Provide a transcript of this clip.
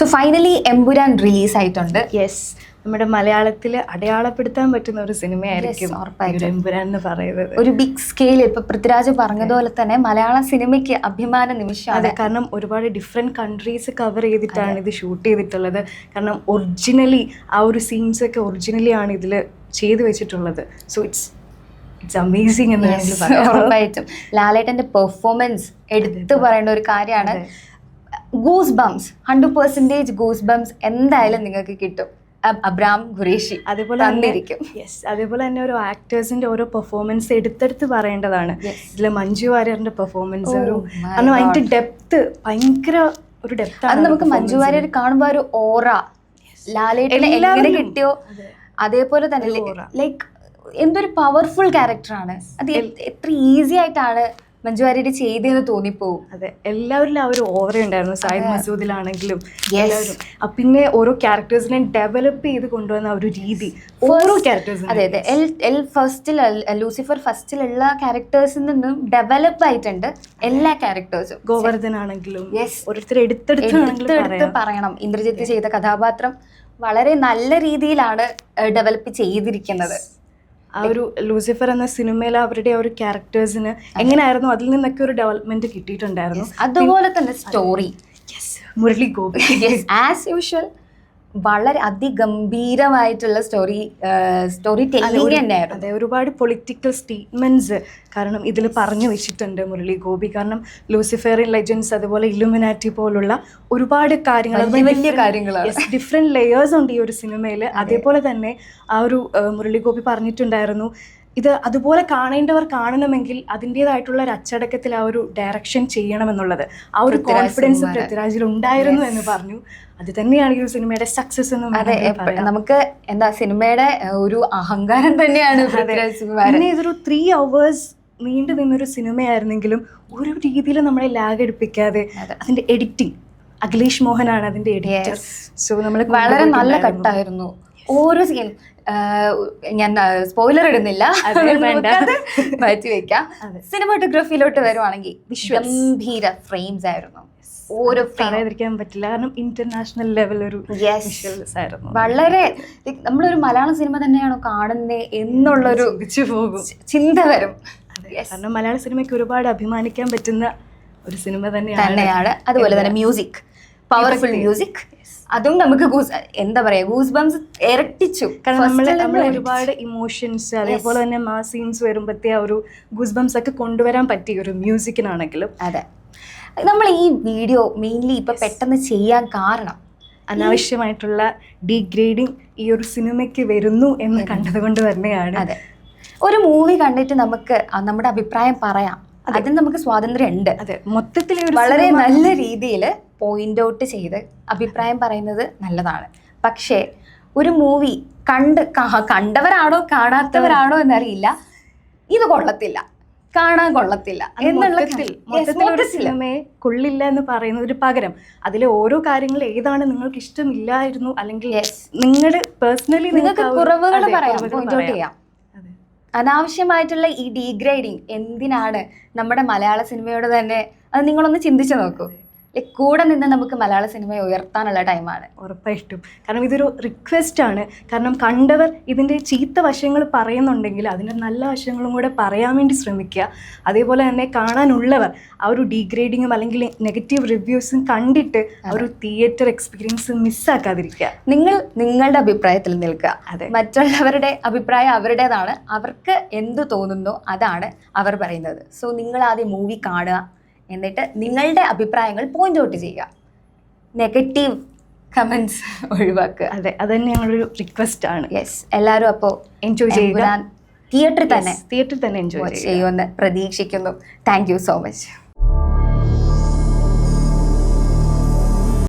So finally Empuraan release ആയിട്ടുണ്ട്. Yes നമ്മുടെ മലയാളത്തിൽ അടയാളപ്പെടുത്താൻ പറ്റുന്ന ഒരു സിനിമയായിരിക്കും ഉറപ്പായിട്ടും. എമ്പുരാൻ എന്ന് പറയുന്നത്. ഒരു ബിഗ് സ്കെയിൽ ഇപ്പൊ പൃഥ്വിരാജ് പറഞ്ഞതുപോലെ തന്നെ മലയാള സിനിമയ്ക്ക് അഭിമാന നിമിഷം അതെ കാരണം ഒരുപാട് ഡിഫറെന്റ് കൺട്രീസ് കവർ ചെയ്തിട്ടാണ് ഇത് ഷൂട്ട് ചെയ്തിട്ടുള്ളത്. കാരണം ഒറിജിനലി ആ ഒരു സീൻസ് ഒക്കെ ഒറിജിനലി ആണ് ഇതിൽ ചെയ്തു വെച്ചിട്ടുള്ളത്. സോ ഇറ്റ്സ് ഇറ്റ്സ് അമേസിങ് എന്ന് ഉറപ്പായിട്ടും. ലാലേട്ടന്റെ പെർഫോമൻസ് എടുത്തു പറയേണ്ട ഒരു കാര്യമാണ്. Goose bumps hundred percentage goose bumps എന്തായാലും നിങ്ങൾക്ക് കിട്ടും. അബ്രാം ഖുറേഷി അതേപോലെ തന്നിരിക്കും. യെസ് അതേപോലെ തന്നെ ഓരോ ആക്ടേഴ്സിന്റെ ഓരോ പെർഫോമൻസ് എടുത്തെടുത്ത് പറയേണ്ടതാണ്. ഇതിൽ ഇതിലെ മഞ്ജു വാര്യറിന്റെ പെർഫോമൻസ് Oh ഒരു കാരണം അതിന്റെ. ഡെപ്ത് ഭയങ്കര ഒരു ഡെപ്ത് അത് നമുക്ക് മഞ്ജു വാര്യർ കാണുമ്പോ ഒരു ഓറ ലാലേട്ടനെ എങ്ങനെ കിട്ടിയോ? അതേപോലെ തന്നെ ഒരു ലൈക്ക് എന്തൊരു പവർഫുൾ ക്യാരക്ടറാണ് അത് എത്ര ഈസി ആയിട്ടാണ് മഞ്ജു വാര്യർ ചെയ്തെന്ന് തോന്നിപ്പോവും. അതെ എല്ലാവരിലും ആ ഒരു ഓവർ ഉണ്ടായിരുന്നു. സായിദ് മസൂദിലാണെങ്കിലും എല്ലാവരും. പിന്നെ ഓരോ ക്യാരക്ടേഴ്സിനെ ഡെവലപ്പ് ചെയ്ത് കൊണ്ടുവന്ന ഒരു രീതി ഓരോ ക്യാരക്ടേഴ്സിനും അതെ അതെ. എൽ എൽ ഫസ്റ്റിൽ ലൂസിഫർ ഫസ്റ്റിലുള്ള ക്യാരക്ടേഴ്സിൽ നിന്നും ഡെവലപ്പ് ആയിട്ടുണ്ട് എല്ലാ ക്യാരക്ടേഴ്സും ഗോവർദ്ധൻ ആണെങ്കിലും. ഓരോരുത്തർ എടുത്തെടുത്ത് എടുത്ത് എടുത്ത് പറയണം. ഇന്ദ്രജിത്ത് ചെയ്ത കഥാപാത്രം വളരെ നല്ല രീതിയിലാണ് ഡെവലപ്പ് ചെയ്തിരിക്കുന്നത്. ആ ഒരു ലൂസിഫർ എന്ന സിനിമയിൽ അവരുടെ ആ ഒരു ക്യാരക്ടേഴ്സിന് എങ്ങനെയായിരുന്നു? അതിൽ നിന്നൊക്കെ ഒരു ഡെവലപ്മെന്റ് കിട്ടിയിട്ടുണ്ടായിരുന്നു. അതുപോലെ തന്നെ story Murali Gopy. As usual വളരെ അതിഗംഭീരമായിട്ടുള്ള സ്റ്റോറി സ്റ്റോറി ടെല്ലിംഗ് തന്നെയായിരുന്നു. അതെ ഒരുപാട് പൊളിറ്റിക്കൽ സ്റ്റേറ്റ്മെന്റ്സ് കാരണം ഇതിൽ പറഞ്ഞു വെച്ചിട്ടുണ്ട് മുരളി ഗോപി കാരണം ലൂസിഫറിൻ ലെജൻസ് അതുപോലെ ഇലുമിനാറ്റി പോലുള്ള ഒരുപാട് കാര്യങ്ങൾ വലിയ കാര്യങ്ങൾ ഡിഫറെന്റ് ഡിഫറെന്റ് ലെയേഴ്സ് ഉണ്ട് ഈ ഒരു സിനിമയിൽ അതേപോലെ തന്നെ ആ ഒരു മുരളി ഗോപി പറഞ്ഞിട്ടുണ്ടായിരുന്നു ഇത് അതുപോലെ കാണേണ്ടവർ കാണണമെങ്കിൽ അതിന്റെതായിട്ടുള്ള ഒരു അച്ചടക്കത്തിൽ ആ ഒരു ഡയറക്ഷൻ ചെയ്യണമെന്നുള്ളത്. ആ ഒരു കോൺഫിഡൻസ്. പൃഥ്വിരാജിൽ ഉണ്ടായിരുന്നു എന്ന് പറഞ്ഞു. അത് തന്നെയാണ് ഈ സിനിമയുടെ സക്സസ് എന്ന് അതെ. നമുക്ക് എന്താ സിനിമയുടെ ഒരു അഹങ്കാരം തന്നെയാണ് പിന്നെ ഇതൊരു ത്രീ അവേഴ്സ് നീണ്ടു നിന്നൊരു സിനിമയായിരുന്നെങ്കിലും ഒരു രീതിയിൽ നമ്മളെ ലാഗ് എടുപ്പിക്കാതെ അതെ. അതിന്റെ എഡിറ്റിംഗ് അഖിലേഷ് മോഹനാണ് അതിന്റെ എഡിറ്റർ സോ നമ്മൾ വളരെ നല്ല കട്ടായിരുന്നു ഓരോ സീൻ ഞാൻ സ്പോയിലർ ഇടുന്നില്ല. മാറ്റി വെക്കാം. സിനിമാറ്റോഗ്രഫിയിലോട്ട് വരുവാണെങ്കിൽ. ഗംഭീര ഫ്രെയിംസ് ആയിരുന്നു. ഓരോ ഫ്രെയിം പറയാതിരിക്കാൻ പറ്റില്ല. കാരണം ഇന്റർനാഷണൽ ലെവൽ ഒരു. വിഷ്വൽസ് ആയിരുന്നു. വളരെ നമ്മളൊരു മലയാള സിനിമ തന്നെയാണോ കാണുന്നത് എന്നുള്ളൊരു പോകും. ചിന്ത വരും. കാരണം മലയാള സിനിമയ്ക്ക് ഒരുപാട് അഭിമാനിക്കാൻ പറ്റുന്ന ഒരു സിനിമ തന്നെയാണ് തന്നെയാണ്. അതുപോലെ തന്നെ മ്യൂസിക് പവർഫുൾ മ്യൂസിക് അതും നമുക്ക് ഗൂസ് എന്താ പറയാ ഗൂസ് ബംസ് ഇരട്ടിച്ചു. കാരണം നമ്മൾ നമ്മൾ ഒരുപാട് ഇമോഷൻസ് അതേപോലെ തന്നെ മാ സീൻസ് വരുമ്പോഴത്തെ ആ ഒരു ഗൂസ് ബംസ് ഒക്കെ കൊണ്ടുവരാൻ പറ്റിയ ഒരു മ്യൂസിക്കിനാണെങ്കിലും അതെ. നമ്മൾ ഈ വീഡിയോ മെയിൻലി ഇപ്പൊ പെട്ടെന്ന് ചെയ്യാൻ കാരണം അനാവശ്യമായിട്ടുള്ള ഡീഗ്രേഡിങ് ഈ ഒരു സിനിമയ്ക്ക് വരുന്നു എന്ന് കണ്ടതുകൊണ്ട് തന്നെയാണ്. അതെ. ഒരു മൂവി കണ്ടിട്ട് നമുക്ക് നമ്മുടെ അഭിപ്രായം പറയാം. അതിന് നമുക്ക് സ്വാതന്ത്ര്യം ഉണ്ട് അതെ. മൊത്തത്തിൽ വളരെ നല്ല രീതിയിൽ പോയിന്റ് ഔട്ട് ചെയ്ത് അഭിപ്രായം പറയുന്നത് നല്ലതാണ്. പക്ഷേ ഒരു മൂവി കണ്ട് കണ്ടവരാണോ കാണാത്തവരാണോ എന്നറിയില്ല. ഇത് കൊള്ളത്തില്ല. കാണാൻ കൊള്ളത്തില്ല. എന്നുള്ള ഒരു. സിനിമയെ കൊള്ളില്ല എന്ന് പറയുന്നതിന് പകരം. അതിലെ ഓരോ കാര്യങ്ങൾ ഏതാണ് നിങ്ങൾക്ക് ഇഷ്ടമില്ലായിരുന്നു? അല്ലെങ്കിൽ. നിങ്ങളുടെ പേഴ്സണലി നിങ്ങൾക്ക് കുറവുകൾ പറയാം. പോയിന്റ് ഔട്ട് ചെയ്യാം. അനാവശ്യമായിട്ടുള്ള ഈ ഡീഗ്രേഡിങ് എന്തിനാണ് നമ്മുടെ മലയാള സിനിമയോട് തന്നെ? അത് നിങ്ങളൊന്ന് ചിന്തിച്ചു നോക്കൂ. കൂടെ നിന്ന് നമുക്ക് മലയാള സിനിമയെ ഉയർത്താനുള്ള ടൈമാണ്. ഉറപ്പായിട്ടും കാരണം ഇതൊരു റിക്വസ്റ്റ് ആണ്. കാരണം കണ്ടവർ ഇതിന്റെ ചീത്ത വശങ്ങൾ പറയുന്നുണ്ടെങ്കിൽ അതിന്റെ നല്ല വശങ്ങളും കൂടെ പറയാൻ വേണ്ടി ശ്രമിക്കുക. അതേപോലെ തന്നെ കാണാനുള്ളവർ ആ ഒരു ഡീഗ്രേഡിങ്ങും അല്ലെങ്കിൽ നെഗറ്റീവ് റിവ്യൂസും കണ്ടിട്ട് ആ ഒരു തിയേറ്റർ എക്സ്പീരിയൻസ് മിസ്സാക്കാതിരിക്കുക നിങ്ങൾ നിങ്ങളുടെ അഭിപ്രായത്തിൽ നിൽക്കുക. അതെ. മറ്റുള്ളവരുടെ അഭിപ്രായം അവരുടേതാണ്. അവർക്ക് എന്ത് തോന്നുന്നു അതാണ് അവർ പറയുന്നത്. സോ നിങ്ങൾ ആദ്യം മൂവി കാണുക. എന്നിട്ട് നിങ്ങളുടെ അഭിപ്രായങ്ങൾ പോയിന്റ് ഔട്ട് ചെയ്യുക. നെഗറ്റീവ് കമൻസ് ഒഴിവാക്കുക. അതെ അത് തന്നെ ഞങ്ങളൊരു റിക്വസ്റ്റ് ആണ്. യെസ് എല്ലാവരും അപ്പോൾ എൻജോയ് ചെയ്യുക. തിയേറ്ററിൽ തന്നെ തിയേറ്ററിൽ തന്നെ എൻജോയ് ചെയ്യുമെന്ന് പ്രതീക്ഷിക്കുന്നു. Thank you so much